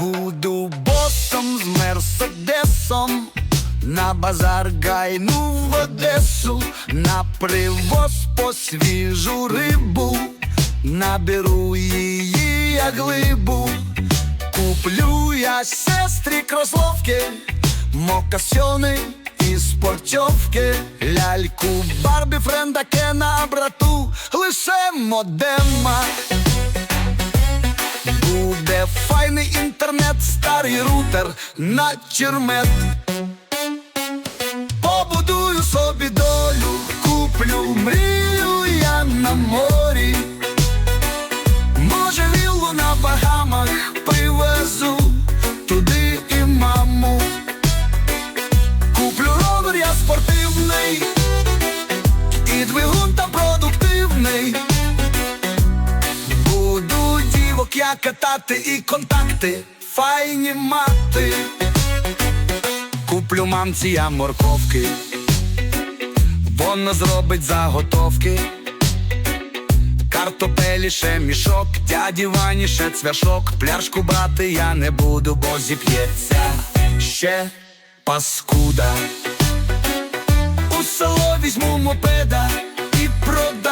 Буду босом з мерседесом, на базар гайну в Одесу, на привоз по свіжу рибу, наберу її як глибу, куплю я сестрі кросовки, мокасьони і портьовки ляльку Барбі френда Кена брату, лише модема. Буде файний інтернет, старий рутер на чермет. Катати і контакти, файні мати. Куплю мамці я морковки, вона зробить заготовки. Картопелі ще мішок, дяді Вані ще цвяшок, пляшку брати я не буду, бо зіп'ється ще паскуда. У село візьму мопеда і продам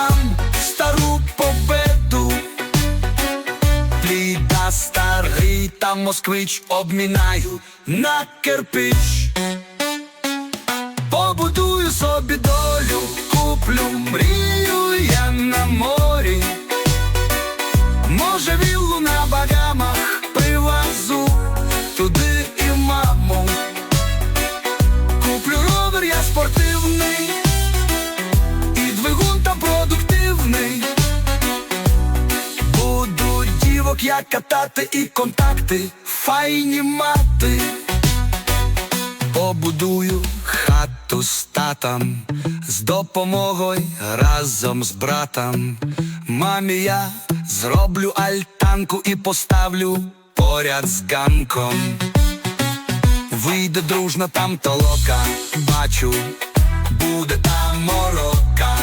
старий та москвич обмінаю на кирпич. Побудую собі долю, куплю мрію я на морі. Може, віллу на багамах привезу туди і маму. Куплю ровер я спортивний, я катати і контакти, файні мати. Побудую хату з татом, з допомогою разом з братом. Мамі я зроблю альтанку і поставлю поряд з ганком. Вийде дружно там толока, бачу, буде там морока.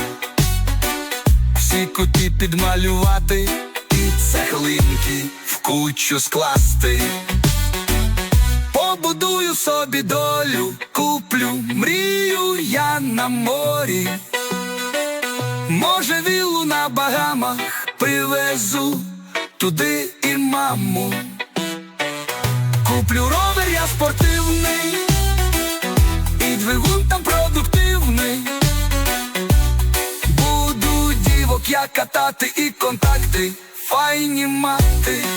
Всі куті підмалювати цеглинки в кучу скласти. Побудую собі долю, куплю мрію я на морі. Може, віллу на багамах привезу туди і маму. Куплю ровер я спортивний, і двигун там продуктивний. Буду дівок я катати і контакти, файні мати.